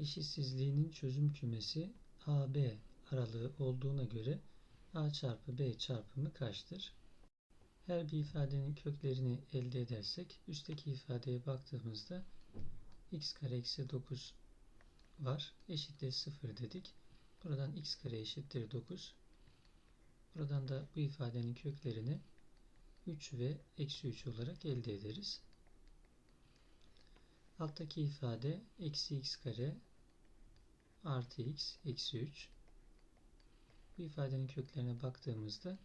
eşitsizliğinin çözüm kümesi AB aralığı olduğuna göre A çarpı B çarpımı kaçtır? Her bir ifadenin köklerini elde edersek üstteki ifadeye baktığımızda x kare eksi 9 var. Eşittir 0 dedik. Buradan x kare eşittir 9. Buradan da bu ifadenin köklerini 3 ve eksi 3 olarak elde ederiz. Alttaki ifade eksi x kare artı x eksi 3. Bu ifadenin köklerine baktığımızda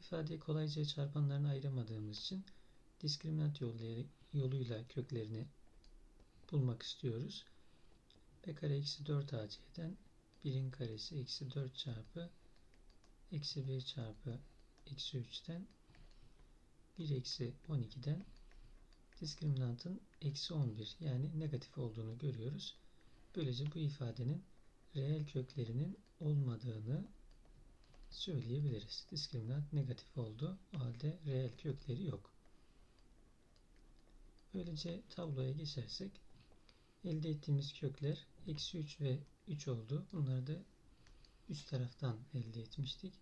ifadeyi kolayca çarpanlarına ayıramadığımız için diskriminant yoluyla köklerini bulmak istiyoruz. b kare eksi 4 ac'den 1'in karesi eksi 4 çarpı eksi 1 çarpı eksi 3'ten 1 eksi 12'den diskriminantın eksi 11 yani negatif olduğunu görüyoruz. Böylece bu ifadenin reel köklerinin olmadığını söyleyebiliriz. Diskriminant negatif oldu. O halde reel kökleri yok. Böylece tabloya geçersek elde ettiğimiz kökler eksi 3 ve 3 oldu. Bunları da üst taraftan elde etmiştik.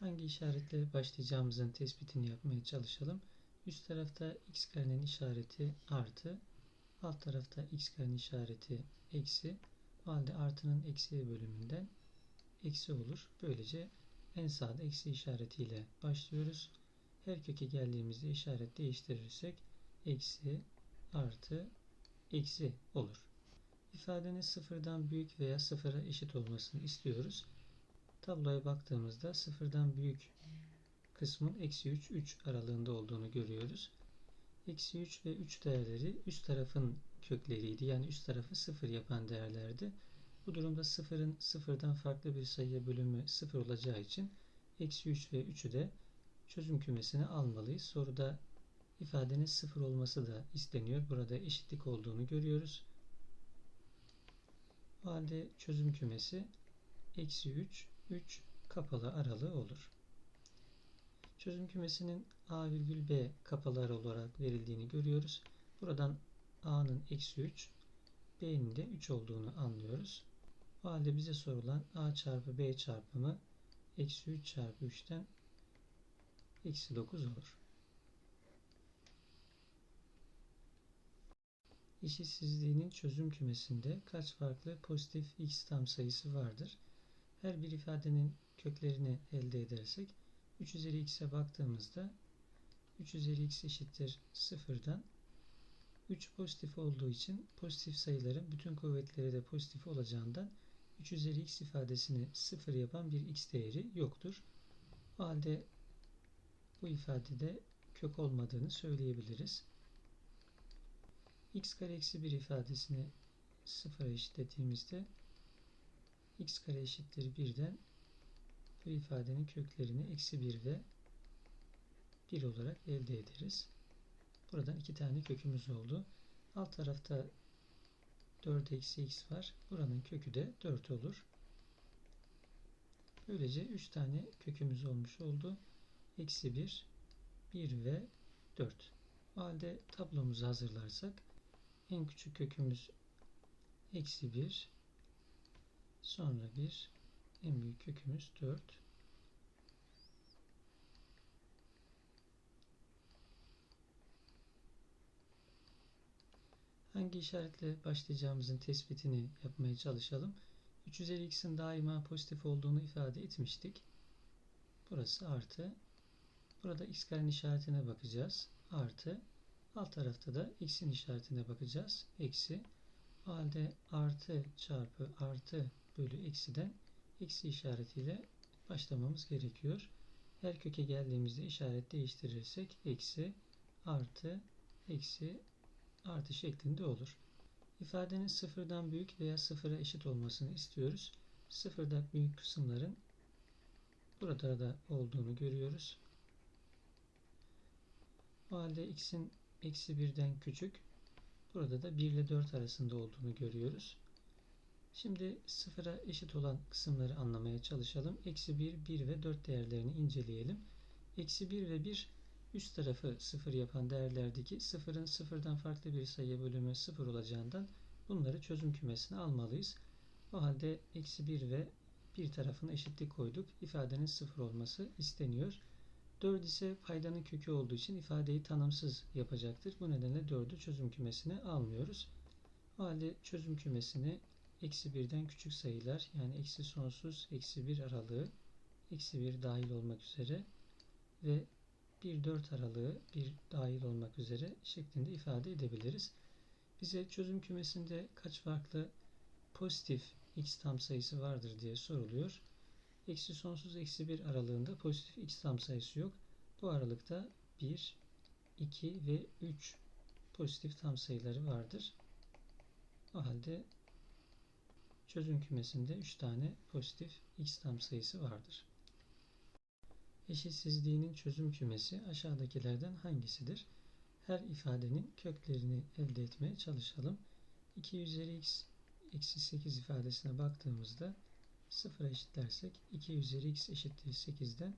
Hangi işaretle başlayacağımızın tespitini yapmaya çalışalım. Üst tarafta x karenin işareti artı, alt tarafta x karenin işareti eksi. O halde artının eksi bölümünden eksi olur. Böylece en sağda eksi işaretiyle başlıyoruz. Her köke geldiğimizde işaret değiştirirsek eksi, artı, eksi olur. İfadenin sıfırdan büyük veya sıfıra eşit olmasını istiyoruz. Tabloya baktığımızda sıfırdan büyük kısmın eksi 3, 3 aralığında olduğunu görüyoruz. Eksi 3 ve 3 değerleri üst tarafın kökleriydi. Yani üst tarafı sıfır yapan değerlerdi. Bu durumda sıfırın sıfırdan farklı bir sayıya bölümü sıfır olacağı için eksi 3 ve 3'ü de çözüm kümesine almalıyız. Soruda ifadenin sıfır olması da isteniyor. Burada eşitlik olduğunu görüyoruz. O halde çözüm kümesi eksi 3, 3 kapalı aralığı olur. Çözüm kümesinin A virgül B kapalı aralığı olarak verildiğini görüyoruz. Buradan A'nın eksi 3, B'nin de 3 olduğunu anlıyoruz. O halde bize sorulan A çarpı B çarpımı eksi 3 çarpı 3'ten eksi 9 olur. Eşitsizliğinin çözüm kümesinde kaç farklı pozitif x tam sayısı vardır? Her bir ifadenin köklerini elde edersek 3 üzeri x'e baktığımızda 3 üzeri x eşittir 0'dan 3 pozitif olduğu için pozitif sayıların bütün kuvvetleri de pozitif olacağından 3 üzeri x ifadesini 0 yapan bir x değeri yoktur. O halde bu ifadede kök olmadığını söyleyebiliriz. x kare eksi 1 ifadesini 0'a eşitlediğimizde x kare eşittir 1'den bu ifadenin köklerini eksi 1 ve 1 olarak elde ederiz. Buradan iki tane kökümüz oldu. Alt tarafta 4 eksi x var. Buranın kökü de 4 olur. Böylece 3 tane kökümüz olmuş oldu. Eksi 1, 1 ve 4. O halde tablomuzu hazırlarsak en küçük kökümüz eksi 1, sonra 1, en büyük kökümüz 4. Hangi işaretle başlayacağımızın tespitini yapmaya çalışalım. 3 üzeri x'in daima pozitif olduğunu ifade etmiştik. Burası artı. Burada x karenin işaretine bakacağız. Artı. Alt tarafta da x'in işaretine bakacağız. Eksi. O halde artı çarpı artı bölü eksiden eksi işaretiyle başlamamız gerekiyor. Her köke geldiğimizde işaret değiştirirsek eksi, artı, eksi, artı şeklinde olur. İfadenin sıfırdan büyük veya sıfıra eşit olmasını istiyoruz. Sıfırda büyük kısımların burada da olduğunu görüyoruz. O halde x'in eksi birden küçük, burada da 1 ile 4 arasında olduğunu görüyoruz. Şimdi sıfıra eşit olan kısımları anlamaya çalışalım. Eksi 1, 1 ve 4 değerlerini inceleyelim. Eksi 1 ve 1 üst tarafı 0 yapan değerlerdeki sıfırın sıfırdan farklı bir sayıya bölümü 0 olacağından bunları çözüm kümesine almalıyız. O halde eksi 1 ve bir tarafına eşitlik koyduk. İfadenin 0 olması isteniyor. 4 ise paydanın kökü olduğu için ifadeyi tanımsız yapacaktır. Bu nedenle 4'ü çözüm kümesine almıyoruz. O halde çözüm kümesini eksi 1'den küçük sayılar yani eksi sonsuz eksi 1 aralığı eksi 1 dahil olmak üzere ve 1-4 aralığı 1 dahil olmak üzere şeklinde ifade edebiliriz. Bize çözüm kümesinde kaç farklı pozitif x tam sayısı vardır diye soruluyor. Eksi sonsuz eksi 1 aralığında pozitif x tam sayısı yok. Bu aralıkta 1, 2 ve 3 pozitif tam sayıları vardır. O halde çözüm kümesinde 3 tane pozitif x tam sayısı vardır. Eşitsizliğinin çözüm kümesi aşağıdakilerden hangisidir? Her ifadenin köklerini elde etmeye çalışalım. 2 üzeri x eksi 8 ifadesine baktığımızda 0'a eşitlersek 2 üzeri x eşittir 8'den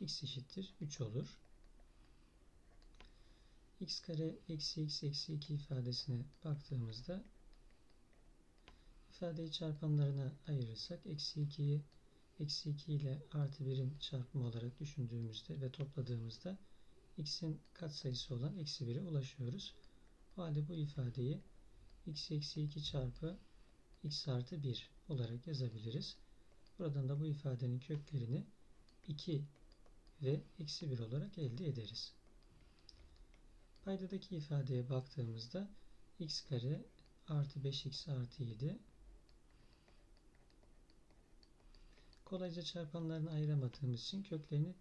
x eşittir 3 olur. x kare eksi x eksi 2 ifadesine baktığımızda ifadeyi çarpanlarına ayırırsak eksi 2'yi eksi 2 ile artı 1'in çarpımı olarak düşündüğümüzde ve topladığımızda x'in katsayısı olan eksi 1'e ulaşıyoruz. O halde bu ifadeyi x eksi 2 çarpı x artı 1 olarak yazabiliriz. Buradan da bu ifadenin köklerini 2 ve eksi 1 olarak elde ederiz. Paydadaki ifadeye baktığımızda x kare artı 5x artı 7 kolayca çarpanlarını ayıramadığımız için köklerini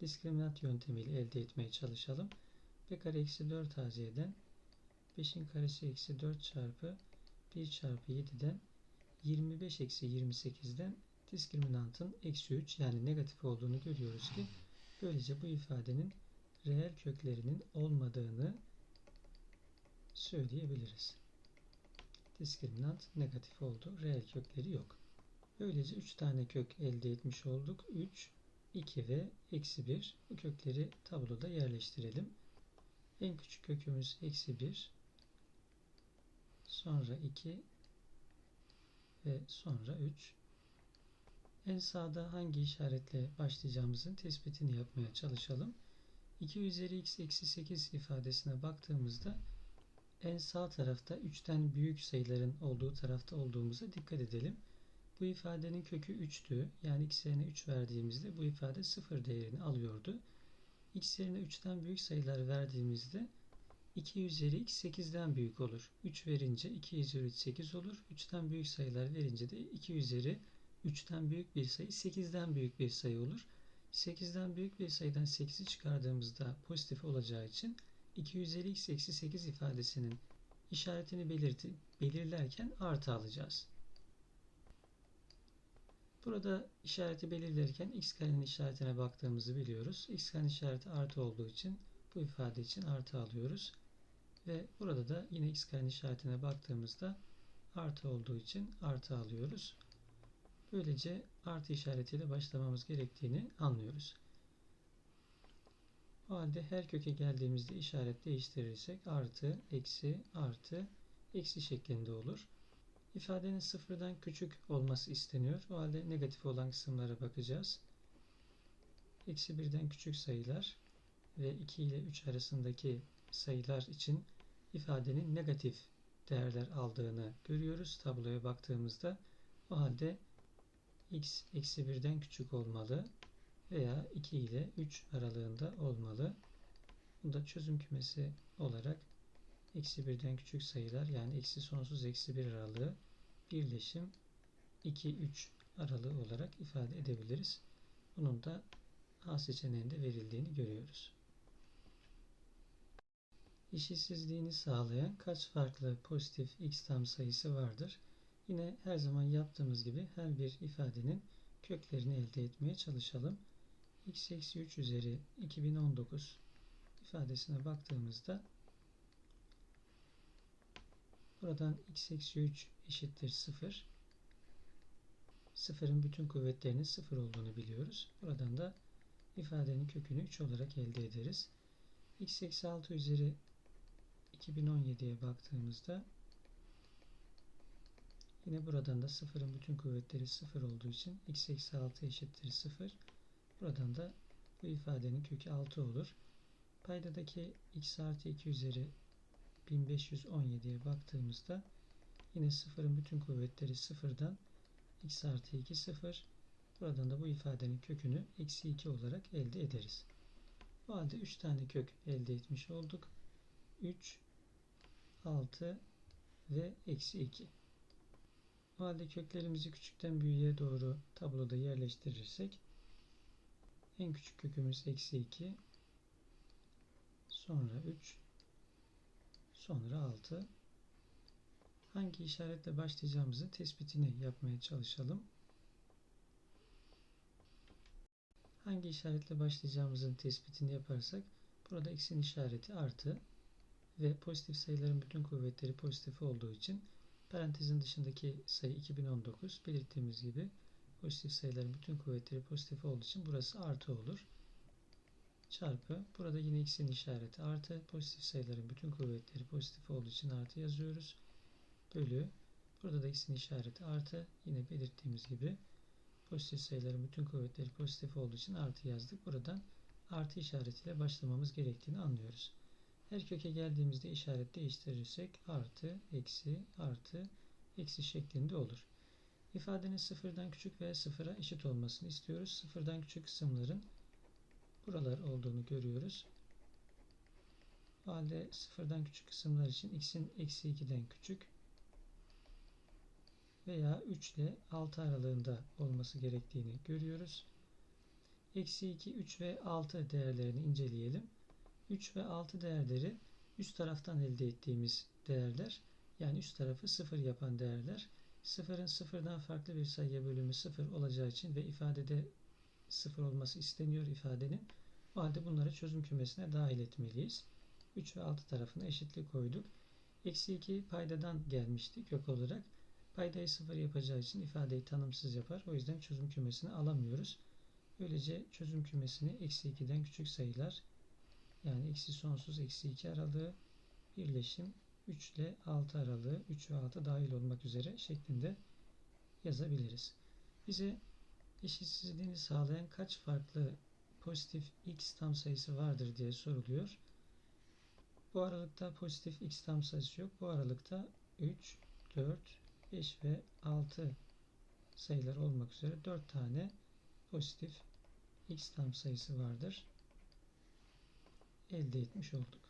diskriminant yöntemiyle elde etmeye çalışalım. b kare eksi 4 az'den 5'in karesi eksi 4 çarpı 1 çarpı 7'den 25 eksi 28'den diskriminantın eksi 3 yani negatif olduğunu görüyoruz ki böylece bu ifadenin reel köklerinin olmadığını söyleyebiliriz. Diskriminant negatif oldu. Reel kökleri yok. Böylece 3 tane kök elde etmiş olduk. 3, 2 ve eksi 1. Bu kökleri tabloda yerleştirelim. En küçük kökümüz eksi 1. Sonra 2 ve sonra 3. En sağda hangi işaretle başlayacağımızın tespitini yapmaya çalışalım. 2 üzeri x eksi 8 ifadesine baktığımızda en sağ tarafta 3'ten büyük sayıların olduğu tarafta olduğumuza dikkat edelim. Bu ifadenin kökü 3'tü. Yani x yerine 3 verdiğimizde bu ifade 0 değerini alıyordu. x yerine 3'ten büyük sayılar verdiğimizde 2 üzeri x 8'den büyük olur. 3 verince 2 üzeri 3 8 olur. 3'ten büyük sayılar verince de 2 üzeri 3'ten büyük bir sayı 8'den büyük bir sayı olur. 8'den büyük bir sayıdan 8'i çıkardığımızda pozitif olacağı için 2 üzeri x eksi 8 ifadesinin işaretini belirti, belirlerken artı alacağız. Burada işareti belirlerken x karenin işaretine baktığımızı biliyoruz. x karenin işareti artı olduğu için bu ifade için artı alıyoruz. Ve burada da yine x karenin işaretine baktığımızda artı olduğu için artı alıyoruz. Böylece artı işaretiyle başlamamız gerektiğini anlıyoruz. O halde her köke geldiğimizde işaret değiştirirsek artı, eksi, artı, eksi şeklinde olur. İfadenin sıfırdan küçük olması isteniyor. O halde negatif olan kısımlara bakacağız. Eksi birden küçük sayılar ve 2 ile 3 arasındaki sayılar için ifadenin negatif değerler aldığını görüyoruz tabloya baktığımızda. O halde x eksi 1'den küçük olmalı veya 2 ile 3 aralığında olmalı. Bunu da çözüm kümesi olarak eksi 1'den küçük sayılar yani eksi sonsuz eksi 1 aralığı birleşim 2-3 aralığı olarak ifade edebiliriz. Bunun da A seçeneğinde verildiğini görüyoruz. Eşitsizliğini sağlayan kaç farklı pozitif x tam sayısı vardır? Yine her zaman yaptığımız gibi her bir ifadenin köklerini elde etmeye çalışalım. x eksi 3 üzeri 2019 ifadesine baktığımızda buradan x eksi 3 eşittir 0. Sıfırın bütün kuvvetlerinin 0 olduğunu biliyoruz. Buradan da ifadenin kökünü 3 olarak elde ederiz. x eksi 6 üzeri 2017'ye baktığımızda yine buradan da sıfırın bütün kuvvetleri sıfır olduğu için x eksi 6 eşittir 0. Buradan da bu ifadenin kökü 6 olur. Paydadaki x artı 2 üzeri 1517'ye baktığımızda yine sıfırın bütün kuvvetleri sıfırdan x artı 2 sıfır. Buradan da bu ifadenin kökünü eksi 2 olarak elde ederiz. Bu halde 3 tane kök elde etmiş olduk. 3, 6 ve eksi 2. O halde köklerimizi küçükten büyüğe doğru tabloda yerleştirirsek en küçük kökümüz eksi 2 sonra 3 sonra 6 hangi işaretle başlayacağımızın tespitini yapmaya çalışalım. Hangi işaretle başlayacağımızın tespitini yaparsak burada x'in işareti artı ve pozitif sayıların bütün kuvvetleri pozitif olduğu için parantezin dışındaki sayı 2019 belirttiğimiz gibi pozitif sayıların bütün kuvvetleri pozitif olduğu için burası artı olur. Çarpı burada yine x'in işareti artı pozitif sayıların bütün kuvvetleri pozitif olduğu için artı yazıyoruz. Bölü burada da x'in işareti artı yine belirttiğimiz gibi pozitif sayıların bütün kuvvetleri pozitif olduğu için artı yazdık. Buradan artı işaretiyle başlamamız gerektiğini anlıyoruz. Her köke geldiğimizde işaret değiştirirsek artı, eksi, artı, eksi şeklinde olur. İfadenin sıfırdan küçük veya sıfıra eşit olmasını istiyoruz. Sıfırdan küçük kısımların buralar olduğunu görüyoruz. O halde sıfırdan küçük kısımlar için x'in eksi 2'den küçük veya 3 ile 6 aralığında olması gerektiğini görüyoruz. Eksi 2, 3 ve 6 değerlerini inceleyelim. 3 ve 6 değerleri üst taraftan elde ettiğimiz değerler. Yani üst tarafı 0 yapan değerler. Sıfırın sıfırdan farklı bir sayıya bölümü sıfır olacağı için ve ifadede sıfır olması isteniyor ifadenin. O halde bunları çözüm kümesine dahil etmeliyiz. 3 ve 6 tarafına eşitlik koyduk. Eksi 2 paydadan gelmişti kök olarak. Paydayı sıfır yapacağı için ifadeyi tanımsız yapar. O yüzden çözüm kümesini alamıyoruz. Böylece çözüm kümesini eksi 2'den küçük sayılar yani eksi sonsuz eksi 2 aralığı birleşim 3 ile 6 aralığı 3 ve 6 dahil olmak üzere şeklinde yazabiliriz. Bize eşitsizliğini sağlayan kaç farklı pozitif x tam sayısı vardır diye soruluyor. Bu aralıkta pozitif x tam sayısı yok. Bu aralıkta 3, 4, 5 ve 6 sayılar olmak üzere 4 tane pozitif x tam sayısı vardır. Elde etmiş olduk.